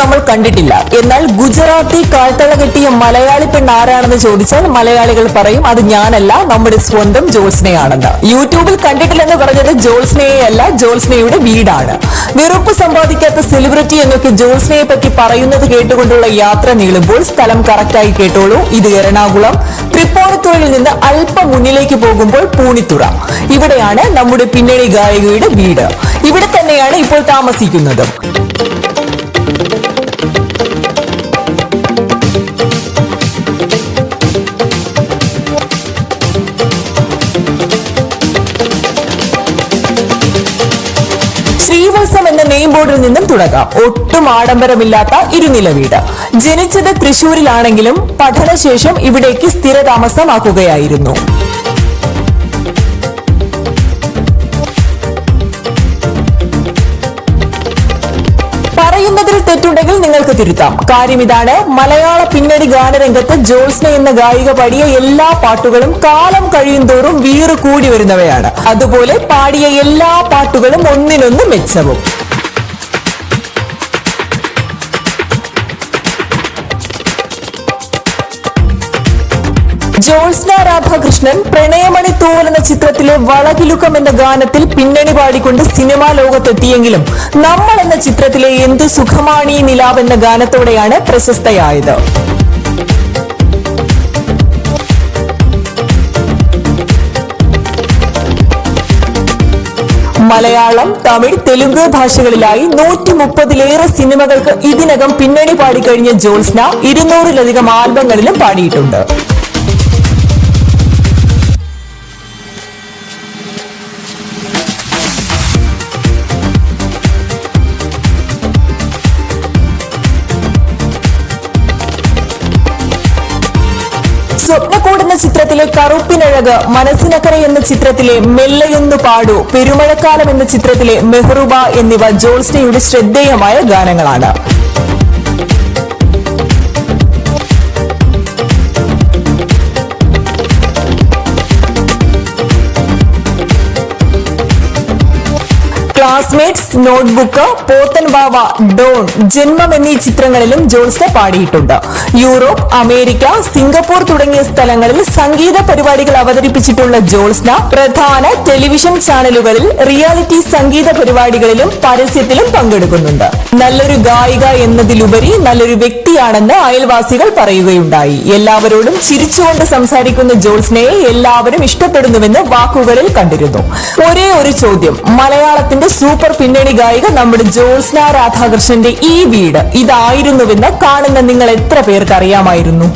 നമ്മൾ കണ്ടിട്ടില്ല. എന്നാൽ ഗുജറാത്തി കാഴ്ത്തള കെട്ടിയ മലയാളി പെണ്ണ് ആരാണെന്ന് ചോദിച്ചാൽ മലയാളികൾ പറയും അത് ഞാനല്ല നമ്മുടെ സ്വന്തം ജോത്സ്നയാണെന്ന്. യൂട്യൂബിൽ കണ്ടിട്ടില്ലെന്ന് പറഞ്ഞത് ജോത്സ്നയെയല്ല ജോത്സ്നയുടെ വീടാണ്. വെറുപ്പ് സമ്പാദിക്കാത്ത സെലിബ്രിറ്റി എന്നൊക്കെ ജോത്സ്നയെ പറ്റി പറയുന്നത് കേട്ടുകൊണ്ടുള്ള യാത്ര നീളുമ്പോൾ സ്ഥലം കറക്റ്റായി കേട്ടോളൂ. ഇത് എറണാകുളം. തൃപ്പൂണിത്തുറയിൽ നിന്ന് അല്പം മുന്നിലേക്ക് പോകുമ്പോൾ പൂണിത്തുറ. ഇവിടെയാണ് നമ്മുടെ പിന്നണി ഗായികയുടെ വീട്. ഇവിടെ തന്നെയാണ് ഇപ്പോൾ താമസിക്കുന്നത്. ശ്രീവത്സം എന്ന നെയിം ബോർഡിൽ നിന്നും തുടങ്ങാം. ഒട്ടും ആഡംബരമില്ലാത്ത ഇരുനില വീട്. ജനിച്ചത് തൃശൂരിലാണെങ്കിലും പഠനശേഷം ഇവിടേക്ക് സ്ഥിരതാമസമാക്കുകയായിരുന്നു. തെറ്റുണ്ടെങ്കിൽ നിങ്ങൾക്ക് തിരുത്താം. കാര്യം ഇതാണ്. മലയാള പിന്നണി ഗാനരംഗത്ത് ജോത്സ്ന എന്ന ഗായിക പാടിയ എല്ലാ പാട്ടുകളും കാലം കഴിയും തോറും വീറ് കൂടി വരുന്നവയാണ്. അതുപോലെ പാടിയ എല്ലാ പാട്ടുകളും ഒന്നിനൊന്ന് മെച്ചവും. ജോത്സ്ന രാധാകൃഷ്ണൻ പ്രണയമണി തൂവൽ എന്ന ചിത്രത്തിലെ വളകിലുക്കം എന്ന ഗാനത്തിൽ പിന്നണി പാടിക്കൊണ്ട് സിനിമാ ലോകത്തെത്തിയെങ്കിലും നമ്മൾ എന്ന ചിത്രത്തിലെ എന്തു സുഖമാണി നിലാവ് എന്ന ഗാനത്തോടെയാണ് പ്രശസ്തയായത്. മലയാളം തമിഴ് തെലുങ്ക് ഭാഷകളിലായി നൂറ്റി മുപ്പതിലേറെ സിനിമകൾക്ക് ഇതിനകം പിന്നണി പാടിക്കഴിഞ്ഞ ജോത്സ്ന ഇരുന്നൂറിലധികം ആൽബങ്ങളിലും പാടിയിട്ടുണ്ട്. ചിത്രത്തിലെ കറുപ്പിനഴക് മനസ്സിനക്കര എന്ന ചിത്രത്തിലെ മെല്ലയൊന്നു പാടു പെരുമഴക്കാലം എന്ന ചിത്രത്തിലെ മെഹ്റുബ എന്നിവ ജോൾസ്നയുടെ ശ്രദ്ധേയമായ ഗാനങ്ങളാണ്. Classmates Notebook Pothan Bava Don Janmam എന്നീ ചിത്രങ്ങളിലും ജോൺസ് പാടിയിട്ടുണ്ട്. യൂറോപ്പ് അമേരിക്ക സിംഗപ്പൂർ തുടങ്ങിയ സ്ഥലങ്ങളിൽ സംഗീത പരിപാടികൾ അവതരിപ്പിച്ചിട്ടുള്ള ജോൾസ്ന പ്രധാന ടെലിവിഷൻ ചാനലുകളിൽ റിയാലിറ്റി സംഗീത പരിപാടികളിലും പരസ്യത്തിലും പങ്കെടുക്കുന്നുണ്ട്. നല്ലൊരു ഗായിക എന്നതിലുപരി നല്ലൊരു വ്യക്തിയാണെന്ന് അയൽവാസികൾ പറയുകയുണ്ടായി. എല്ലാവരോടും ചിരിച്ചുകൊണ്ട് സംസാരിക്കുന്ന ജോൾസ്നയെ എല്ലാവരും ഇഷ്ടപ്പെടുന്നുവെന്ന് വാക്കുകളിൽ കണ്ടിരുന്നു. ഒരേ ഒരു ചോദ്യം മലയാളത്തിന്റെ സൂപ്പർ പിന്നണി ഗായിക നമ്മുടെ ജോത്സ്ന രാധാകൃഷ്ണന്റെ ഈ വീട് ഇതായിരുന്നുവെന്ന് കാണുന്ന നിങ്ങൾ എത്ര പേർക്ക് അറിയാമായിരുന്നു?